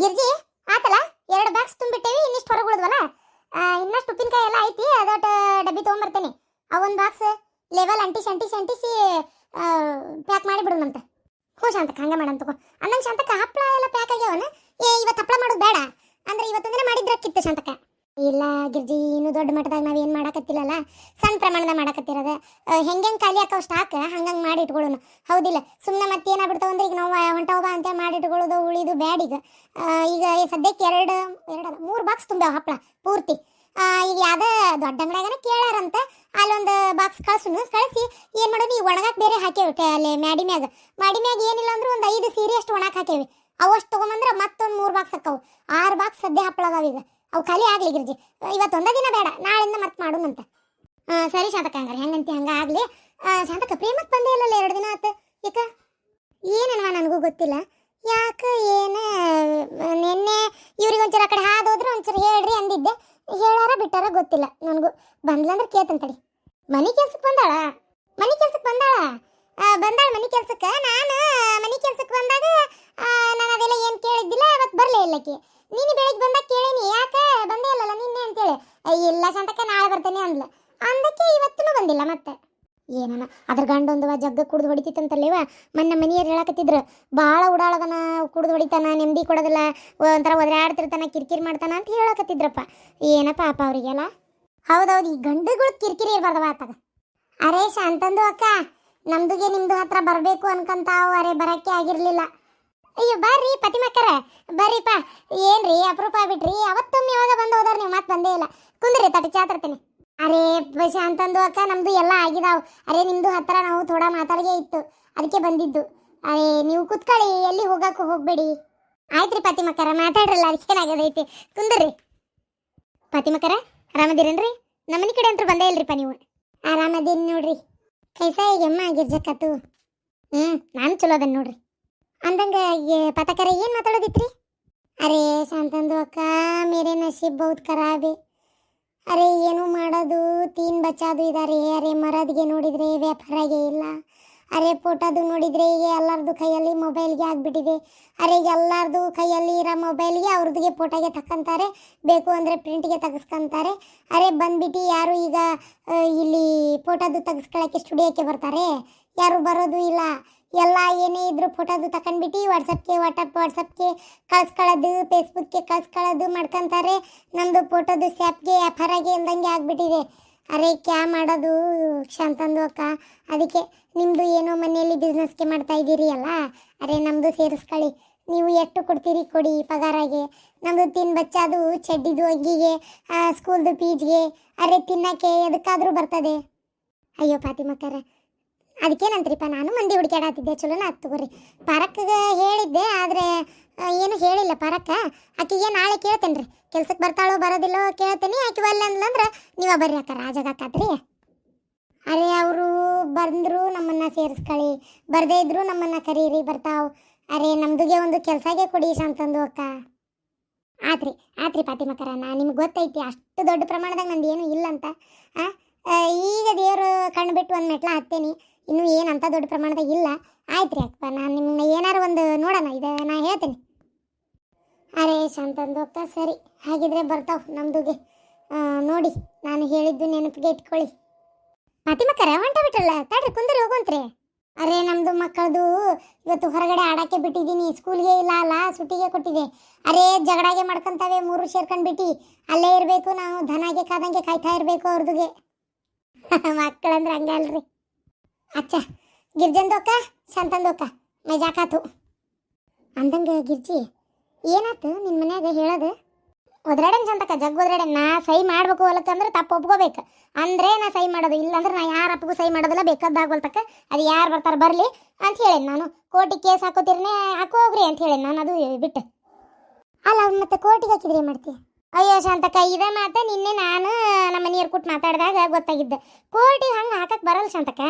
ಗಿರ್ಜಿ, ಆತಲ್ಲ? ಎರಡು ಬಾಕ್ಸ್ ತುಂಬಿಟ್ಟೇವಿ, ಇನ್ನಿಷ್ಟು ಹೊರಗೆ ಉಳಿದ್ವಲ್ಲ ಇನ್ನಷ್ಟು ಉಪ್ಪಿನಕಾಯಿ ಎಲ್ಲ ಐತಿ, ಅದೊಟ್ಟು ಡಬ್ಬಿ ತೊಗೊಂಬರ್ತೇನೆ. ಅವೊಂದು ಬಾಕ್ಸ್ ಲೆವೆಲ್ ಅಂಟಿಸಿ ಅಂಟಿಸಿ ಅಂಟಿಸಿ ಪ್ಯಾಕ್ ಮಾಡಿ ಬಿಡೋಣಂತ ಹ್ಞೂ ಶಾಂತಕ್ಕ, ಹಂಗೆ ಮಾಡಂತ ತಗೋ. ಅಂದಂಗೆ ಶಾಂತಕ್ಕ ಹಪ್ಪಳ ಎಲ್ಲ ಪ್ಯಾಕ್ ಆಗ್ಯಾವನ? ಏ ಇವತ್ತು ಹಪ್ಪಳ ಮಾಡೋದು ಬೇಡ. ಅಂದ್ರೆ ಇವತ್ತೊಂದಿನ ಮಾಡಿದ್ರಕ್ಕಿತ್ತು ಶಾಂತಕ್ಕ. ಇಲ್ಲ ಗಿರ್ಜಿ, ಇನ್ನು ದೊಡ್ಡ ಮಟ್ಟದಾಗ ಏನು ಮಾಡಕತ್ತಿಲ್ಲಲ್ಲ? ಸಣ್ಣ ಪ್ರಮಾಣದಾಗ ಮಾಡಕತ್ತಿರೋದ. ಹೆಂಗೆ ಖಾಲಿ ಹಾಕೋ ಸ್ಟಾಕ್ ಹಂಗಂಗೆ ಮಾಡಿ ಇಟ್ಕೊಳ್ಳೋಣ ಹೌದಿಲ್ಲ ಸುಮ್ಮನೆ ಮತ್ತೆ ಏನಾಗ್ಬಿಡ್ತಾವ ಅಂದ್ರೆ ಈಗ ನಾವು ಹೊಂಟೋಗ ಅಂತ ಮಾಡಿ ಇಟ್ಕೊಳ್ಳೋದು, ಉಳಿದು ಬ್ಯಾಡ್ ಈಗ. ಈಗ ಸದ್ಯಕ್ಕೆ ಎರಡು ಎರಡು ಮೂರು ಬಾಕ್ಸ್ ತುಂಬ್ಯಾವ ಹಪ್ಪಳ ಪೂರ್ತಿ. ಈಗ ಯಾವ್ದ ದೊಡ್ಡ ಅಂಗಡಿಯಾಗನ ಕೇಳಾರಂತ, ಅಲ್ಲೊಂದು ಬಾಕ್ಸ್ ಕಳ್ಸುನು. ಕಳಿಸಿ, ಏನು ಮಾಡೋದು, ಈಗ ಒಣಗಾಕ್ ಬೇರೆ ಹಾಕೇವಿ ಅಲ್ಲಿ ಮ್ಯಾಡಿ ಮ್ಯಾಗ. ಮಾಡಿ ಮ್ಯಾಗ ಏನಿಲ್ಲ ಅಂದ್ರೆ ಒಂದು ಐದು ಸೀರೆ ಅಷ್ಟು ಒಣಗಾಕ್ ಹಾಕೇವಿ. ಅವಷ್ಟು ತೊಗೊಂಬಂದ್ರೆ ಮತ್ತೊಂದು ಮೂರು ಬಾಕ್ಸ್ ಹಾಕವು ಆರು ಬಾಕ್ಸ್ ಸದ್ಯ ಹಪ್ಪಳ ಈಗ. ಅವು ಖಾಲಿ ಆಗ್ಲಿ ಗಿರ್ಜಿ. ಇವತ್ತು ಒಂದೇ ದಿನ ಬೇಡ ನಾಳೆಯಿಂದ ಮತ್ತೆ ಮಾಡೋಣಂತ. ಸರಿ ಶಾಂತಕ ಹಂಗಾರೆ, ಹೆಂಗಂತಿ ಹಂಗ ಆಗ್ಲಿ. ಶಾಂತಕ್ಕ ಶಾಂತಕ ಪ್ರೇಮಕ್ಕೆ ಬಂದೇ ಇಲ್ಲಲ್ಲ ಎರಡು ದಿನ ಆತ? ಯಾಕ ಏನನ್ವ ನನಗೂ ಗೊತ್ತಿಲ್ಲ. ಯಾಕ, ಏನ, ನಿನ್ನೆ ಇವ್ರಿಗೆ ಒಂಚೂರು ಆ ಕಡೆ ಹಾದೋದ್ರೆ ಒಂಚೂರು ಹೇಳ್ರಿ ಅಂದಿದ್ದೆ. ಹೇಳಾರ ಬಿಟ್ಟಾರ ಗೊತ್ತಿಲ್ಲ ನನಗೂ. ಬಂದ್ಲಂದ್ರೆ ಕೇಳ್ತಂತಡಿ ಮನೆ ಕೆಲ್ಸಕ್ಕೆ ಬಂದಾಳ? ಮನೆ ಕೆಲ್ಸಕ್ಕೆ ಬಂದಾಳ? ಬಂದಾಳ ಮನೆ ಕೆಲ್ಸಕ್ಕೆ? ನಾನು ಮನೆ ಕೆಲ್ಸಕ್ಕೆ ಬಂದಾಗ ನಾನು ಅದೆಲ್ಲ ಏನು ಕೇಳಿದ್ದಿಲ್ಲ ಅವತ್ತು ಬರಲೇ ಇಲ್ಲಕ್ಕೆ. ನೀನು ಬೆಳಿಗ್ಗೆ ಬಂದಾಗ ಕೇಳೇನಿ ಯಾಕೆ ಬಂದೇ ಇಲ್ಲಲ್ಲ ನಿನ್ನೆ ಅಂತೇಳಿ. ಅಯ್ಯ, ಇಲ್ಲ ಸಂತಕ್ಕೆ ನಾಳೆ ಬರ್ತೇನೆ ಅಂದ್ಲ. ಅಂದಕ್ಕೆ ಇವತ್ತೂ ಬಂದಿಲ್ಲ ಮತ್ತೆ. ಏನನ ಅದ್ರ ಗಂಡೊಂದು ಜಗ್ಗ ಕುಡ್ದು ಹೊಡಿತಿತ್ತಂತಲ್ಲೇವ? ಮೊನ್ನೆ ಮನೆಯವ್ರು ಹೇಳಕತ್ತಿದ್ರು ಭಾಳ ಉಡಾಳದನ ಕುಡಿದು ಹೊಡಿತಾನ ನೆಮ್ಮದಿ ಕೊಡೋದಿಲ್ಲ ಒಂಥರ ಒದರಾಡ್ತಿರ್ತಾನ ಕಿರಿಕಿರಿ ಮಾಡ್ತಾನ ಅಂತ ಹೇಳಕತ್ತಿದ್ರಪ್ಪ. ಏನಪ್ಪ ಪಾಪ ಅವರಿಗೆಲ್ಲ. ಹೌದೌದು ಈ ಗಂಡುಗಳು ಕಿರಿಕಿರಿ ಇರಬಾರ್ದವ ಆತಾಗ. ಅರೇ ಶಾಂತಂದು ಅಕ್ಕ ನಮ್ದುಗೆ ನಿಮ್ದು ಹತ್ರ ಬರಬೇಕು ಅನ್ಕಂತಾವು ಅರೆ ಬರಕ್ಕೆ ಆಗಿರ್ಲಿಲ್ಲ. ಅಯ್ಯೋ, ಬರ್ರಿ ಪತಿಮಕ್ಕರ ಬರ್ರಿಪ್ಪ, ಏನ್ರಿ, ಅಪರೂಪ ಬಿಟ್ರಿ ಅವತ್ತೊಮ್ಮೆ ಯಾವಾಗ ಬಂದು ಹೋದಾರ ನೀವು? ಮತ್ತೆ ಬಂದೇ ಇಲ್ಲ. ಕುಂದ್ರಿ ತಟಿ ಚಾ ತರ್ತೀನಿ. ಅರೇ ಶಾಂತಂದು ಅಕ್ಕ, ನಮ್ದು ಎಲ್ಲ ಆಗಿದಾವ್. ಅರೆ, ನಿಮ್ದು ಹತ್ರ ನಾವು ಥೋಡಾ ಮಾತಾಡಿಗೆ ಇತ್ತು. ಅದಕ್ಕೆ ಬಂದಿದ್ದು. ಅರೇ, ನೀವು ಕುತ್ಕೊಳ್ಳಿ, ಎಲ್ಲಿ ಹೋಗಕ್ಕೂ ಹೋಗ್ಬೇಡಿ. ಆಯ್ತ್ರಿ ಪತಿಮಕ್ಕರ ಮಾತಾಡ್ರಲ್ಲ ಅದಕ್ಕೇನಾಗದೈತಿ ಕುಂದ್ರಿ. ಪತಿಮಕ್ಕರ ಆರಾಮದಿರೇನ್ರಿ? ನಮ್ಮನೆ ಕಡೆ ಅಂತೂ ಬಂದೇ ಇಲ್ರಿಪ್ಪ ನೀವು. ಆರಾಮದೀನಿ ನೋಡ್ರಿ. ಕೈಸ ಈಗೆಮ್ಮ ಗಿರ್ಜಕ್ಕತ್ತು ಹ್ಞೂ ನಾನು ಚಲೋ ಅದನ್ ನೋಡ್ರಿ. ಅಂದಂಗ ಪತಕರ ಏನು ಮಾತಾಡೋದಿತ್ರಿ? ಅರೆ ಶಾಂತಂದು ಅಕ್ಕ, ಮೇರೆ ನಸೀಬ್ ಬಹುತ್ ಖರಾಬಿ. ಅರೆ ಏನು ಮಾಡೋದು? ತೀನ್ ಬಚ್ಚಾದು ಇದಾರೆ. ಅರೆ ಮರದ್ಗೆ ನೋಡಿದ್ರೆ ವ್ಯಾಪಾರಾಗೆ ಇಲ್ಲ. ಅರೆ ಫೋಟೋದು ನೋಡಿದ್ರೆ ಈಗ ಎಲ್ಲರದು ಕೈಯಲ್ಲಿ ಮೊಬೈಲ್ಗೆ ಆಗಿಬಿಟ್ಟಿದೆ. ಅರೆ ಎಲ್ಲರದು ಕೈಯಲ್ಲಿ ಇರೋ ಮೊಬೈಲ್ಗೆ ಅವ್ರದ್ದಿಗೆ ಫೋಟೋಗೆ ತಕ್ಕಂತಾರೆ. ಬೇಕು ಅಂದರೆ ಪ್ರಿಂಟ್ಗೆ ತೆಗೆಸ್ಕೊಂತಾರೆ. ಅರೆ ಬಂದ್ಬಿಟ್ಟು ಯಾರು ಈಗ ಇಲ್ಲಿ ಫೋಟೋದು ತೆಗೆಸ್ಕೊಳ್ಳೋಕ್ಕೆ ಸ್ಟುಡಿಯೋಕ್ಕೆ ಬರ್ತಾರೆ? ಯಾರು ಬರೋದು ಇಲ್ಲ. ಎಲ್ಲ ಏನೇ ಇದ್ರು ಫೋಟೋದು ತಗೊಂಡ್ಬಿಟ್ಟು ವಾಟ್ಸಪ್ಗೆ ವಾಟ್ಸಪ್ ವಾಟ್ಸಪ್ಗೆ ಕಳ್ಸ್ಕೊಳ್ಳೋದು ಫೇಸ್ಬುಕ್ಗೆ ಕಳ್ಸ್ಕೊಳ್ಳೋದು ಮಾಡ್ಕೊಂತಾರೆ. ನಮ್ಮದು ಫೋಟೋದು ಸ್ಯಾಪ್ಗೆ ವ್ಯಾಪಾರಾಗೆ ಇಲ್ದಂಗೆ ಆಗಿಬಿಟ್ಟಿದೆ. ಅರೆ, ಕ್ಯಾ ಮಾಡೋದು? ಶಾಂತಂದು ಅಕ್ಕ. ಅದಕ್ಕೆ ನಿಮ್ಮದು ಏನೋ ಮನೆಯಲ್ಲಿ ಬಿಸ್ನೆಸ್ಗೆ ಮಾಡ್ತಾ ಇದ್ದೀರಿ ಅಲ್ಲ? ಅರೆ ನಮ್ಮದು ಸೇರಿಸ್ಕೊಳ್ಳಿ. ನೀವು ಎಷ್ಟು ಕೊಡ್ತೀರಿ ಕೊಡಿ ಪಗಾರಾಗೆ ನಮ್ಮದು ತಿನ್ ಬಚ್ಚಾದು, ಚಡ್ಡಿದು, ಅಗ್ಗಿಗೆ ಸ್ಕೂಲ್ದು ಪೀಜ್ಗೆ ಅರೆ, ತಿನ್ನಕ್ಕೆ ಎದಕ್ಕಾದರೂ ಬರ್ತದೆ. ಅಯ್ಯೋ ಫಾತಿಮಕ್ಕರ ಅದಕ್ಕೇನಂತ್ರಿಪ್ಪ, ನಾನು ಮಂದಿ ಹುಡುಕ್ಯಾಡತ್ತಿದ್ದೆ ಚಲೋನ ಆತ್ ತಗೋರಿ. ಪಾರಕ್ಗೆ ಹೇಳಿದ್ದೆ, ಆದರೆ ಏನು ಹೇಳಿಲ್ಲ ಪಾರಕ್ಕ ಆಕಿಗೆ ನಾಳೆ ಕೇಳ್ತೇನೆ ರೀ ಕೆಲ್ಸಕ್ಕೆ ಬರ್ತಾಳೋ ಬರೋದಿಲ್ಲೋ ಕೇಳ್ತೇನೆ. ಆಕೆ ಒಲ್ಲ ಅಂದ್ಲಂದ್ರೆ ನೀವ ಬರ್ರಿ ಅಕ್ಕ ರಾಜಗಾಕತ್ರಿ. ಅರೆ, ಅವರು ಬಂದರು ನಮ್ಮನ್ನ ಸೇರಿಸ್ಕೊಳ್ಳಿ ಬರದೇ ಇದ್ರು ನಮ್ಮನ್ನ ಕರೀರಿ, ಬರ್ತಾವ್. ಅರೆ, ನಮ್ದುಗೆ ಒಂದು ಕೆಲಸಗೆ ಕೊಡಿ ಅಂತಂದು ಅಕ್ಕ. ಆತ್ರಿ ಆತ್ರಿ ಫಾತಿಮಕ್ಕರ ನಾ ನಿಮ್ಗೆ ಗೊತ್ತೈತಿ, ಅಷ್ಟು ದೊಡ್ಡ ಪ್ರಮಾಣದಾಗ ನಂದು ಏನು ಇಲ್ಲ ಅಂತ ಈಗ ದೇವರು ಕಣ್ಣು ಬಿಟ್ಟು ಒಂದು ಮೆಟ್ಲ ಹತ್ತೇನಿ. ಇನ್ನೂ ಏನು ಅಂತ ದೊಡ್ಡ ಪ್ರಮಾಣದಾಗ ಇಲ್ಲ. ಆಯ್ತು ರೀ ಅಕ್ಕ ನಾನು ನಿಮ್ಮನ್ನ ಏನಾರು ಒಂದು ನೋಡೋಣ ಇದು ನಾ ಹೇಳ್ತೀನಿ. ಅರೆ ಶಾಂತಂದು ಅಕ್ಕ ಸರಿ. ಹಾಗಿದ್ರೆ ಬರ್ತಾವ್ ನಮ್ದುಗೆ. ಆ, ನೋಡಿ ನಾನು ಹೇಳಿದ್ದು ನೆನಪಿಗೆ ಇಟ್ಕೊಳ್ಳಿ ಫಾತಿಮಕ್ಕರ ಹೊಂಟ ಬಿಟ್ರಲ್ಲ ತಡ್ರಿ ಕುಂದ್ರಿ ಹೋಗೋಂತ್ರಿ ಅರೆ ನಮ್ದು ಮಕ್ಕಳದು ಇವತ್ತು ಹೊರಗಡೆ ಆಡಕ್ಕೆ ಬಿಟ್ಟಿದ್ದೀನಿ ಸ್ಕೂಲ್ಗೆ ಇಲ್ಲ ಅಲ್ಲ ಸುಟ್ಟಿಗೆ ಕೊಟ್ಟಿದೆ. ಅರೆ ಜಗಳಾಗೆ ಮಾಡ್ಕೊಂತಾವೆ ಮೂರು ಸೇರ್ಕೊಂಡ್ಬಿಟ್ಟು ಅಲ್ಲೇ ಇರಬೇಕು ನಾವು ಧನಾಗೆ ಕಾದಂಗೆ ಕಾಯ್ತಾ ಇರಬೇಕು ಅವ್ರದುಗೆ. ಮಕ್ಕಳಂದ್ರೆ ಹಂಗೆ ಅಲ್ರಿ. ಅಚ್ಚ ಗಿರ್ಜಂದೋಕ ಶಾಂತಂದೋಕ ಮಜಾಕಾತು. ಅಂದಂಗ ಗಿರ್ಜಿ, ಏನಾತು ನಿನ್ನ ಮನ್ಯಾಗ ಹೇಳೋದು? ಒದ್ರಾಡನ್ ಚಂತಕ ಜಗ್ ಒದ್ರಾಡನ್, ನಾ ಸೈ ಮಾಡ್ಬೇಕು ಹೊಲಕ್ಕಂದ್ರೆ ತಪ್ಪು ಒಪ್ಕೋಬೇಕು. ಅಂದ್ರೆ ನಾ ಸೈ ಮಾಡೋದು, ಇಲ್ಲಾಂದ್ರೆ ನಾ ಯಾರ ಅಪ್ಪಗೂ ಸಹಿ ಮಾಡೋದಿಲ್ಲ ಬೇಕಾದಾಗೋಲ್ತಕ್ಕ ಅದು ಯಾರು ಬರ್ತಾರೆ ಬರಲಿ ಅಂತ ಹೇಳೇನು ನಾನು. ಕೋರ್ಟಿಗೆ ಕೇಸ್ ಹಾಕೋತಿರ್ನೇ ಹಾಕೋಗ್ರಿ ಅಂತ ಹೇಳೇನು ನಾನು, ಅದು ಬಿಟ್ಟು. ಅಲ್ಲ ಅವ್ನು ಮತ್ತೆ ಕೋರ್ಟಿಗೆ ಹಾಕಿದ್ರೆ ಏನು ಮಾಡ್ತೀಯ ಅಯ್ಯೋ ಶಾಂತಕ್ಕ, ಇದೇ ಮಾತ ನಿನ್ನೆ ನಾನು ನಮ್ಮ ನೀರು ಕೊಟ್ಟು ಮಾತಾಡಿದಾಗ ಗೊತ್ತಾಗಿದ್ದೆ. ಕೋರ್ಟಿಗೆ ಹಂಗೆ ಹಾಕಕ್ಕೆ ಬರಲ್ಲ ಶಾಂತಕ್ಕ.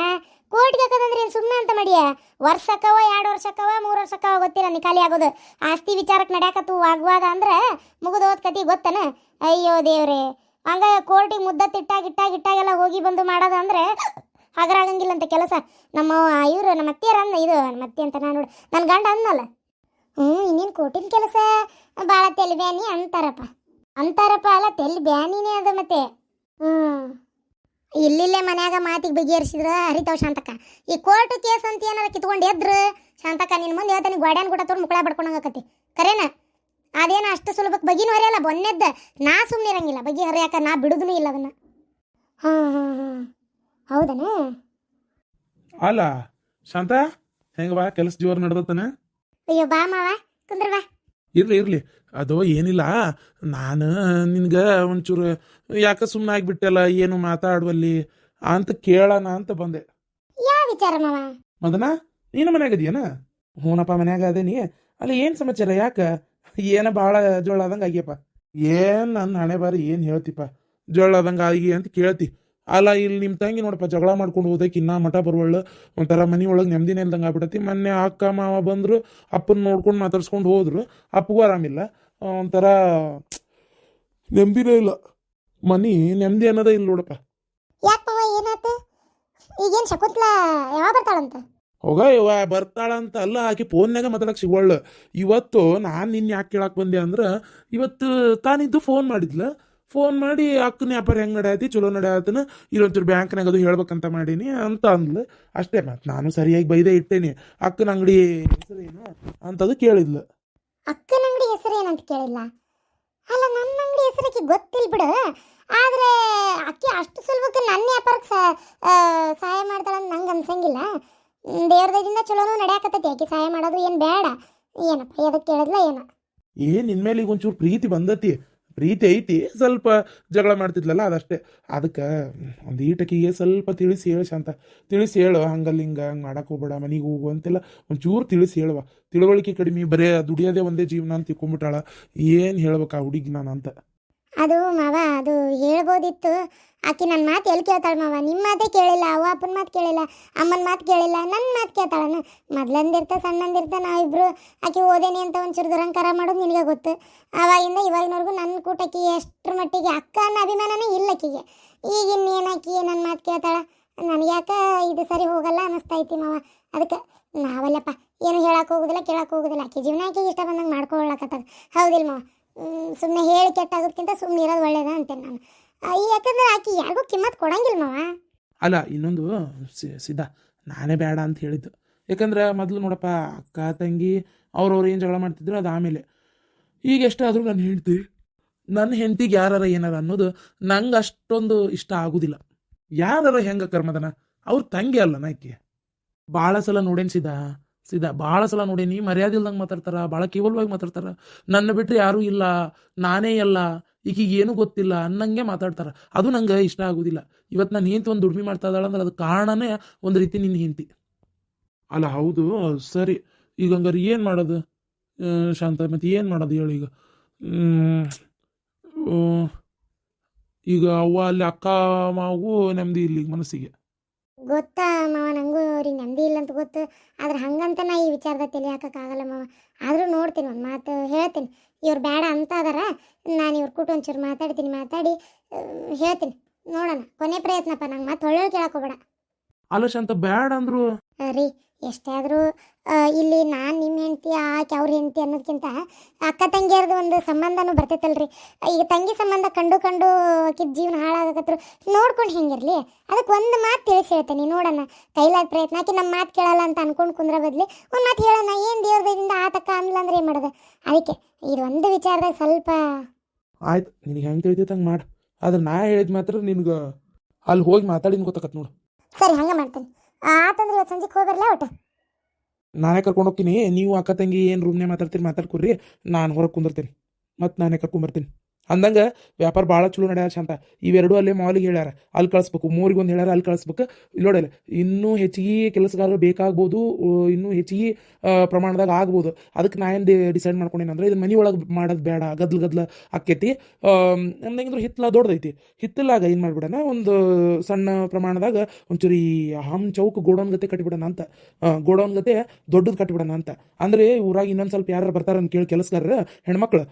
ಕೋರ್ಟಿಗೆ ಹಾಕೋದಂದ್ರೆ ಏನು ಸುಮ್ಮನೆ ಅಂತ ಮಾಡಿಯ? ವರ್ಷಕ್ಕವ, ಎರಡು ವರ್ಷಕ್ಕವ, ಮೂರು ವರ್ಷಕ್ಕವ ಗೊತ್ತಿಲ್ಲ ನೀ ಖಾಲಿ ಆಗೋದು. ಆಸ್ತಿ ವಿಚಾರಕ್ಕೆ ನಡೆಯಕತ್ತು ಆಗುವಾಗ ಅಂದ್ರೆ ಮುಗಿದು ಹೋದ್ ಕತಿ ಗೊತ್ತನ? ಅಯ್ಯೋ ದೇವ್ರೆ. ಹಂಗ ಕೋರ್ಟಿಗೆ ಮುದ್ದ ತಿಟ್ಟಾಗ ಇಟ್ಟಾಗ ಇಟ್ಟಾಗೆಲ್ಲ ಹೋಗಿ ಬಂದು ಮಾಡೋದಂದ್ರೆ ಹಗರಾಗಂಗಿಲ್ಲ ಅಂತ ಕೆಲಸ. ನಮ್ಮ ಇವರು, ನಮ್ಮ ಅತ್ತಿಯರ ಅಂದ ಇದು, ನಮ್ಮ ಅತ್ತಿ ಅಂತ ನಾನು ನೋಡಿ ನನ್ನ ಗಂಡ ಅನ್ನಲ್ಲ ಹ್ಞೂ ಇನ್ನೇನು ಕೋರ್ಟಿನ ಕೆಲಸ? ಭಾಳ ತೆಲಿಬೇನಿ ಅಂತಾರಪ್ಪ. ಅಂತಾರಪ್ಪ ಅಲ್ಲ ತೆಲ್ ಬ್ಯಾನಿನೇ ಅದ ಮತ್ತೆ. ಹ್ಮ್. ಇಲ್ಲಿಲ್ಲೇ ಮನ್ಯಾಗ ಮಾತಿಗೆ ಬಗೆಹರಿಸಿದ್ರ ಹರಿತಾವ್ ಶಾಂತಕ್ಕ. ಈ ಕೋರ್ಟ್ ಕೇಸ್ ಅಂತ ಏನಾರ ಕಿತ್ಕೊಂಡು ಎದ್ರು ಶಾಂತಕ್ಕ ನಿನ್ ಮುಂದೆ ಹೇಳ್ತಾನೆ ಗೋಡ್ಯಾನ್ ಕೂಡ ತೋರ್ ಮುಕ್ಕಳ ಬಡ್ಕೊಂಡಂಗಕತಿ ಕರೇನ ಅದೇನು ಅಷ್ಟು ಸುಲಭಕ್ಕೆ ಬಗಿನೂ ಹರಿಯಲ್ಲ ಬೊನ್ನೆದ್ದ ನಾ ಸುಮ್ಮನೆ ಇರಂಗಿಲ್ಲ ಬಗೆ ಹರಿಯಾಕ ನಾ ಬಿಡುದೂ ಇಲ್ಲ ಅದನ್ನ. ಹಾಂ ಹಾಂ ಹಾಂ ಹೌದನ? ಅಲ್ಲ ಶಾಂತ ಹೆಂಗ ಬಾ ಕೆಲಸ ಜೋರ್ ನಡೆದತ್ತನ? ಅಯ್ಯೋ ಬಾ ಮಾವ ಕುಂದ್ರ ಬಾ. ಇರ್ಲಿ ಇರಲಿ. ಅದು ಏನಿಲ್ಲ. ನಾನು ನಿನ್ಗೆ ಒಂಚೂರು ಯಾಕೆ ಸುಮ್ಮನೆ ಆಗಿಬಿಟ್ಟಲ್ಲ ಏನು ಮಾತಾಡುವಲ್ಲಿ ಅಂತ ಕೇಳೋಣ ಅಂತ ಬಂದೆ. ಮದನಾ ನೀನು ಮನ್ಯಾಗ ಅದೇ ಹ್ಞೂನಪ್ಪ ಮನ್ಯಾಗ ಅದೇನಿ ಅಲ್ಲಿ ಏನು ಸಮಾಚಾರ ಯಾಕೆ? ಏನ ಭಾಳ ಜೋಳ ಆದಂಗೆ ಆಗ್ಯಪ್ಪ? ಏನು ನನ್ನ ಹಣೆ ಬಾರಿ ಏನು ಹೇಳ್ತಿಪ್ಪ? ಜೋಳ ಆದಂಗೆ ಆಗಿ ಅಂತ ಕೇಳ್ತಿ. ಅಲ್ಲ ಇಲ್ಲಿ ನಿಮ್ಮ ತಂಗಿ ನೋಡಪ್ಪ ಜಗಳ ಮಾಡ್ಕೊಂಡು ಹೋದಕ್ಕೆ ಇನ್ನ ಮಠ ಬರುವಳ್ಳು. ಒಂಥರ ಮನೆ ಒಳಗೆ ನೆಮ್ಮದಿನೇ ಇಲ್ದಂಗೆ ಆಗ್ಬಿಟ್ಟತಿ ಮೊನ್ನೆ ಅಕ್ಕ ಮಾವ ಬಂದರು ಅಪ್ಪನ ನೋಡ್ಕೊಂಡು ಮಾತಾಡ್ಸ್ಕೊಂಡು ಹೋದ್ರು. ಅಪ್ಪಗೂ ಆರಾಮಿಲ್ಲ. ಒಂಥರ ನೆಮ್ಮದಿನೇ ಇಲ್ಲ. ಮನಿ ನೆಮ್ಮದಿ ಅನ್ನೋದೇ ಇಲ್ಲ ನೋಡಪ್ಪ. ಯಾಕಪ್ಪ ಏನಾತ ಈಗೇನು ಶಕುಂತ್ಲಾ ಯಾವಾಗ ಬರ್ತಾಳಂತ? ಹೋಗ ಇವ ಬರ್ತಾಳಂತ ಅಲ್ಲ ಆಕೆ ಫೋನ್ಯಾಗ ಮಾತಾಡಕ್ ಸಿಗೋಳ್ಳು ಇವತ್ತು ನಾನು ನಿನ್ನ ಯಾಕೆ ಕೇಳಕ್ ಬಂದೆ ಅಂದ್ರೆ ಇವತ್ತು ತಾನಿದ್ದು ಫೋನ್ ಮಾಡಿದ್ಲ. ಫೋನ್ ಮಾಡಿ ಅಕ್ಕನ ವ್ಯಾಪಾರ ಹೆಂಗೆ ನಡೆಯತಿ? ಚಲೋ ನಡೆಯತನ. ಇಲ್ಲೊಂಚೂರು ಬ್ಯಾಂಕ್ನಾಗ ಅದು ಹೇಳ್ಬೇಕಂತ ಮಾಡೀನಿ ಅಂತ ಅಂದ್ಲು. ಅಷ್ಟೇ ಮತ್ತೆ ನಾನು ಸರಿಯಾಗಿ ಬೈದೇ ಇಟ್ಟೇನಿ. ಅಕ್ಕನ ಅಂಗಡಿ ಹೆಸರೇನು ಅಂತದು ಕೇಳಿದ್ಲು. ಅಕ್ಕನ ಅಂಗಡಿ ಹೆಸರು ಏನಂತ ಕೇಳಿಲ್ಲ. ಅಲ್ಲ ನನ್ನ ಅಂಗಡಿ ಹೆಸರಿಗೆ ಗೊತ್ತಿಲ್ಲ ಬಿಡು. ಆದ್ರೆ ಅಕ್ಕಿ ಅಷ್ಟು ಸುಲಭಕ್ಕೆ ನನ್ನ ವ್ಯಾಪಾರಕ್ಕೆ ಸಹ- ಆ, ಸಹಾಯ ಮಾಡ್ತಾಳಂತ ನಂಗೆ ಅನ್ಸಂಗಿಲ್ಲ. ಮ್, ದೇವ್ರ ದಯದಿಂದ ಚಲೋನು ನಡೆಯಕತ್ತೈತಿ. ಆಕಿ ಸಹಾಯ ಮಾಡೋದು ಏನು ಬೇಡ. ಏನಪ್ಪ ಎದಕ್ಕೆ ಕೇಳಿದ್ಲ ಏನೋ? ಏನ್ ನಿನ್ಮೇಲೆ ಈಗ ಒಂಚೂರು ಪ್ರೀತಿ ಬಂದತಿ. ಪ್ರೀತಿ ಐತಿ, ಸ್ವಲ್ಪ ಜಗಳ ಮಾಡ್ತಿದ್ಲಲ್ಲ ಅದಷ್ಟೇ. ಅದಕ್ಕೆ ಒಂದು ಈಟಕಿಗೆ ಸ್ವಲ್ಪ ತಿಳಿಸಿ ಹೇಳು ಶಾಂತ. ತಿಳಿಸಿ ಹೇಳು ಹಂಗಲ್ಲಿ ಹಿಂಗೆ ಹಂಗೆ ಮಾಡಕ್ಕೆ ಹೋಗ್ಬೇಡ, ಮನೆಗೆ ಹೋಗು ಅಂತೆಲ್ಲ ಒಂಚೂರು ತಿಳಿಸಿ ಹೇಳುವ. ತಿಳುವಳಿಕೆ ಕಡಿಮೆ, ಬರೇ ದುಡಿಯೋದೇ ಒಂದೇ ಜೀವನ ಅಂತ ತಿಳ್ಕೊಂಬಿಟ್ಟಾಳ ಏನು ಹೇಳ್ಬೇಕು ಆ ಹುಡುಗಿ ನಾನು ಅಂತ ಅದು ಮಾವ, ಅದು ಹೇಳ್ಬೋದಿತ್ತು. ಆಕೆ ನನ್ನ ಮಾತು ಎಲ್ಲಿ ಕೇಳ್ತಾಳೆ ಮಾವ? ನಿಮ್ಮ ಮಾತೇ ಕೇಳಿಲ್ಲ, ಅವ್ವ ಅಪ್ಪನ ಮಾತು ಕೇಳಿಲ್ಲ, ಅಮ್ಮನ ಮಾತು ಕೇಳಿಲ್ಲ ನನ್ನ ಮಾತು ಕೇಳ್ತಾಳನ ಮೊದ್ಲಂದಿರ್ತ, ಸಣ್ಣಂದಿರ್ತ ನಾವಿಬ್ರು. ಆಕೆ ಓದೇನಿ ಅಂತ ಒಂಚೂರು ದುರಂಕಾರ ಮಾಡೋದು ನಿನಗೆ ಗೊತ್ತು. ಅವಾಗಿಂದ ಇವಾಗಿನವರೆಗೂ ನನ್ನ ಕೂಟಕ್ಕೆ ಎಷ್ಟರ ಮಟ್ಟಿಗೆ ಅಕ್ಕ ಅನ್ನೋ ಅಭಿಮಾನನೇ ಇಲ್ಲ ಆಕಿಗೆ. ಈಗ ಏನಾಕಿ ನನ್ನ ಮಾತು ಕೇಳ್ತಾಳ? ನನಗೆ ಯಾಕೆ ಇದು ಸರಿ ಹೋಗಲ್ಲ ಅನ್ನಿಸ್ತೈತಿ ಮಾವ. ಅದಕ್ಕೆ ನಾವಲ್ಲಪ್ಪ, ಏನು ಹೇಳಕ್ಕೆ ಹೋಗೋದಿಲ್ಲ ಕೇಳಕ್ಕೆ ಹೋಗೋದಿಲ್ಲ. ಆಕೆ ಜೀವನ ಆಕೆಗೆ ಇಷ್ಟ ಬಂದಂಗೆ ಮಾಡ್ಕೊಳ್ಳಕತ್ತದ ಹೌದಿಲ್ಲ ಮಾವ. ಸುಮ್ಮನೆ ಹೇಳಿ ಕೆಟ್ಟಾಗೋದಕ್ಕಿಂತ ಸುಮ್ಮನೆ ಇರೋದು ಒಳ್ಳೇದ ಅಂತೇನೆ ನಾನು. ಯಾಕಂದ್ರೆ ಆಕೆ ಯಾರಿಗೂ ಕಿಮ್ಮತ್ ಕೊಡಂಗಿಲ್ಲ ಮಾವ. ಅಲ್ಲ, ಇನ್ನೊಂದು ಸಿದ್ಧ. ನಾನೇ ಬೇಡ ಅಂತ ಹೇಳಿದ್ದು. ಯಾಕಂದ್ರೆ ಮೊದಲು ನೋಡಪ್ಪ, ಅಕ್ಕ, ತಂಗಿ ಅವ್ರವ್ರು ಏನು ಜಗಳ ಮಾಡ್ತಿದ್ರು ಅದು ಆಮೇಲೆ. ಈಗ ಎಷ್ಟಾದರೂ ನನ್ನ ಹೆಂಡ್ತಿ ನನ್ನ ಹೆಂಡ್ತಿಗೆ ಯಾರಾರ ಏನಾರ ಅನ್ನೋದು ನಂಗೆ ಅಷ್ಟೊಂದು ಇಷ್ಟ ಆಗೋದಿಲ್ಲ. ಯಾರಾರ ಹೆಂಗ ಕರ್ಮದನ? ಅವ್ರ ತಂಗಿ ಅಲ್ಲ ನಾಕಿ ಭಾಳ ಸಲ ನೋಡೇನಿ ಸಿದ್ಧ ಭಾಳ ಸಲ ನೀ ಮರ್ಯಾದೆ ಇಲ್ದಂಗೆ ಮಾತಾಡ್ತಾರ ಭಾಳ ಕೇವಲವಾಗಿ ಮಾತಾಡ್ತಾರ. ನನ್ನ ಬಿಟ್ಟರೆ ಯಾರೂ ಇಲ್ಲ, ನಾನೇ ಎಲ್ಲ ಈಕಿಗೆ ಏನೂ ಗೊತ್ತಿಲ್ಲ ಅನ್ನಂಗೆ ಮಾತಾಡ್ತಾರ. ಅದು ನಂಗೆ ಇಷ್ಟ ಆಗೋದಿಲ್ಲ. ಇವತ್ತು ನಾನು ಹೆಂಡತಿ ಒಂದು ದುಡಿಮೆ ಮಾಡ್ತಾ ಇದ್ದಾಳೆ ಅಂದ್ರೆ ಅದು ಕಾರಣನೇ ಒಂದು ರೀತಿ ನಿನ್ನ ಹೆಂಡತಿ. ಅಲ್ಲ, ಹೌದು, ಸರಿ. ಈಗ ಹಂಗಾರೆ ಏನು ಮಾಡೋದು? ಶಾಂತ, ಮತ್ತೆ ಏನು ಮಾಡೋದು ಹೇಳು ಈಗ? ಈಗ ಅವ್ವ ಅಲ್ಲಿ ಅಕ್ಕ ಮಾವು ನೆಮ್ಮದಿ ಇಲ್ಲಿ ಮನಸ್ಸಿಗೆ. ಗೊತ್ತಾ ಮಾವ? ನಂಗೂ ಅವ್ರಿಗೆ ನೆಮ್ಮದಿ ಇಲ್ಲ ಅಂತ ಗೊತ್ತು. ಆದ್ರೆ ಹಂಗಂತ ನಾ ಈ ವಿಚಾರದಾಗ ತಲೆ ಹಾಕಕ್ಕಾಗಲ್ಲ ಮಾವ. ಆದರೂ ನೋಡ್ತೀನಿ ಒಂದು ಮಾತು ಹೇಳ್ತೀನಿ. ಇವ್ರು ಬೇಡ ಅಂತ ಅದಾರ ನಾನು ಇವ್ರ ಕೂಟ ಒಂಚೂರು ಮಾತಾಡ್ತೀನಿ ಮಾತಾಡಿ ಹೇಳ್ತೀನಿ. ನೋಡೋಣ. ಕೊನೆ ಪ್ರಯತ್ನಪ್ಪ ನಂಗೆ ಮತ್ತೆ ಒಳ್ಳೆ ಕೇಳಕ್ಕೆ ಹೋಗ್ಬೇಡ. ಅಲ್ಲ ಶಾಂತ ಬ್ಯಾಡ ಅಂದ್ರು. ರೀ. ಎಷ್ಟೇ ಆದರೂ ಇಲ್ಲಿ ನಾನು ನಿಮ್ಮ ಹೆಂಡತಿ ಆಕೆ ಅವ್ರ ಹೆಂಡತಿ ಅನ್ನೋದಕ್ಕಿಂತ ಅಕ್ಕ ತಂಗಿಯರ್ದು ಒಂದು ಸಂಬಂಧನೂ ಬರ್ತೈತಲ್ರಿ. ಈಗ ತಂಗಿ ಸಂಬಂಧ ಕಂಡು ಕಂಡು ಆಕಿದ ಜೀವನ ಹಾಳಾಗಕತ್ರು ನೋಡ್ಕೊಂಡು ಹೆಂಗಿರಲಿ? ಅದಕ್ಕೆ ಒಂದು ಮಾತು ತಿಳಿಸಿ ಹೇಳ್ತೇನೆ ನೋಡೋಣ. ಕೈಲಾದ ಪ್ರಯತ್ನ ಆಕೆ ನಮ್ಮ ಮಾತು ಕೇಳಲ್ಲ ಅಂತ ಅನ್ಕೊಂಡು ಕುಂದ್ರ ಬದಲಿ ಒಂದು ಮಾತು ಹೇಳೋಣ ಏನು ದೇವ್ರದಿಂದ ಆತಕ್ಕ ಅನ್ಲ ಅಂದ್ರೆ ಏನು ಮಾಡೋದು? ಅದಕ್ಕೆ ಇದು ಒಂದು ವಿಚಾರದಾಗ ಸ್ವಲ್ಪ ಆಯ್ತು ನಿನಗೆ ಹೆಂಗೆ ತಿಳಿತೈತೆ ಹಂಗೆ ಮಾಡು. ಆದ್ರೆ ನಾ ಹೇಳಿದ ಮಾತ್ರ ನಿನಗೆ ಅಲ್ಲಿ ಹೋಗಿ ಮಾತಾಡಿನ ಗೊತ್ತಾಗತ್ತೆ ನೋಡು. ಸರಿ ಹಂಗೆ ಮಾಡ್ತೇನೆ. ಆತಂದ್ರೆ ಇವತ್ತು ಸಂಜೆಗೆ ಹೋಗಿ ಬರಲೇ ಒಟ್ಟು? ನಾನೇ ಕರ್ಕೊಂಡು ಹೋಗ್ತೀನಿ. ನೀವು ಅಕ್ಕ ತಂಗಿ ಏನು ರೂಮ್ನೇ ಮಾತಾಡ್ತೀನಿ ಮಾತಾಡ್ಕೊಡ್ರಿ. ನಾನು ಹೊರಗೆ ಕುಂದಿರ್ತೀನಿ. ಮತ್ತು ನಾನೇ ಕರ್ಕೊಂಬರ್ತೀನಿ ಅಂದಂಗೆ ವ್ಯಾಪಾರ ಭಾಳ ಚಲೋ ನಡೆಯ ಶಾಂತ. ಇವೆರಡು ಅಲ್ಲೇ ಮಾಲಿಗೆ ಹೇಳ್ಯಾರ. ಅಲ್ಲಿ ಕಳಿಸ್ಬೇಕು ಮೂರಿಗೆ ಒಂದು ಹೇಳ್ಯಾರ, ಅಲ್ಲಿ ಕಳಿಸ್ಬೇಕು. ನೋಡಲ್ಲ ಇನ್ನೂ ಹೆಚ್ಚಿಗೆ ಕೆಲಸಗಾರರು ಬೇಕಾಗ್ಬೋದು ಇನ್ನೂ ಹೆಚ್ಚಿಗೆ ಪ್ರಮಾಣದಾಗ ಆಗ್ಬೋದು. ಅದಕ್ಕೆ ನಾ ಏನು ಡಿಸೈಡ್ ಮಾಡ್ಕೊಂಡೇನೆ ಅಂದ್ರೆ ಇದನ್ನ ಮನೆ ಒಳಗೆ ಮಾಡೋದು ಬೇಡ, ಗದ್ಲು ಗದ್ಲ ಆಕ್ಕೈತಿ. ಅಂದಂಗಿದ್ರೆ ಹಿತ್ತಲ ದೊಡ್ಡದೈತಿ. ಹಿತ್ತಲಾಗ ಏನು ಮಾಡಿಬಿಡೋಣ ಒಂದು ಸಣ್ಣ ಪ್ರಮಾಣದಾಗ ಒಂಚೂರಿ ಹಮ್ ಚೌಕ್ ಗೋಡೌನ್ ಗತೆ ಕಟ್ಟಿಬಿಡೋಣ ಅಂತ. ಗೋಡೌನ್ ಗತೆ ದೊಡ್ಡದು ಕಟ್ಟಿಬಿಡೋಣ ಅಂತ. ಅಂದ್ರೆ ಊರಾಗ ಇನ್ನೊಂದು ಸ್ವಲ್ಪ ಯಾರು ಬರ್ತಾರ ಅಂತ ಕೇಳಿ ಕೆಲಸಗಾರರು, ಹೆಣ್ಮಕ್ಳು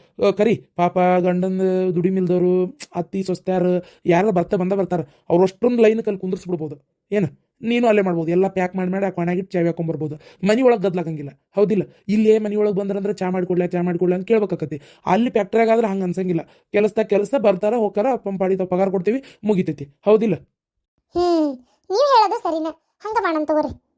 ಕರಿ, ಪಾಪ ಗಂಡನ ದುಡಿಮಿಲ್ದವರು ಅತ್ತಿ, ಸೊಸ್ತ್ಯಾರು ಯಾರು ಬರ್ತಾ ಬಂದ ಬರ್ತಾರೆ. ಅವ್ರು ಅಷ್ಟೊಂದು ಲೈನ್ ಕಲ್ಲಿ ಕುಂದಿರ್ಸ್ಬಿಡ್ಬೋದು. ಏನು? ನೀನು ಅಲ್ಲೇ ಮಾಡ್ಬೋದು. ಎಲ್ಲ ಪ್ಯಾಕ್ ಮಾಡಿ ಮಾಡಿ ಆ ಕೊನೆಗಿಟ್ಟು ಚಾಯ್ ಹಾಕೊಂಬರ್ಬೋದು ಮನೆ ಒಳಗೆ ಗದ್ಲಾಗಂಗಿಲ್ಲ. ಹೌದಿಲ್ಲ? ಇಲ್ಲೇ ಮನೆ ಒಳಗೆ ಬಂದ್ರಂದ್ರೆ ಚಾ ಮಾಡಿಕೊಡ್ಲ ಚಾ ಮಾಡಿಕೊಡ್ಲ ಅಂತ ಕೇಳ್ಬೇಕಾಕತಿ ಅಲ್ಲಿ ಫ್ಯಾಕ್ಟ್ರಿಯಾಗ ಆದ್ರೆ ಹಂಗೆ ಅನ್ಸಂಗಿಲ್ಲ. ಕೆಲಸದಾಗ ಕೆಲಸ, ಬರ್ತಾರ ಹೋಗಾರ ಪಂಪಾಡಿ ಪಗಾರ ಕೊಡ್ತೀವಿ, ಮುಗಿತೈತಿ. ಹೌದಿಲ್ಲ? ಹ್ಮ್. ನೀವು ಹೇಳೋದು ಸರಿನಾ? ಹಂಗ ಮಾಡಂತ ತಗೋರಿ.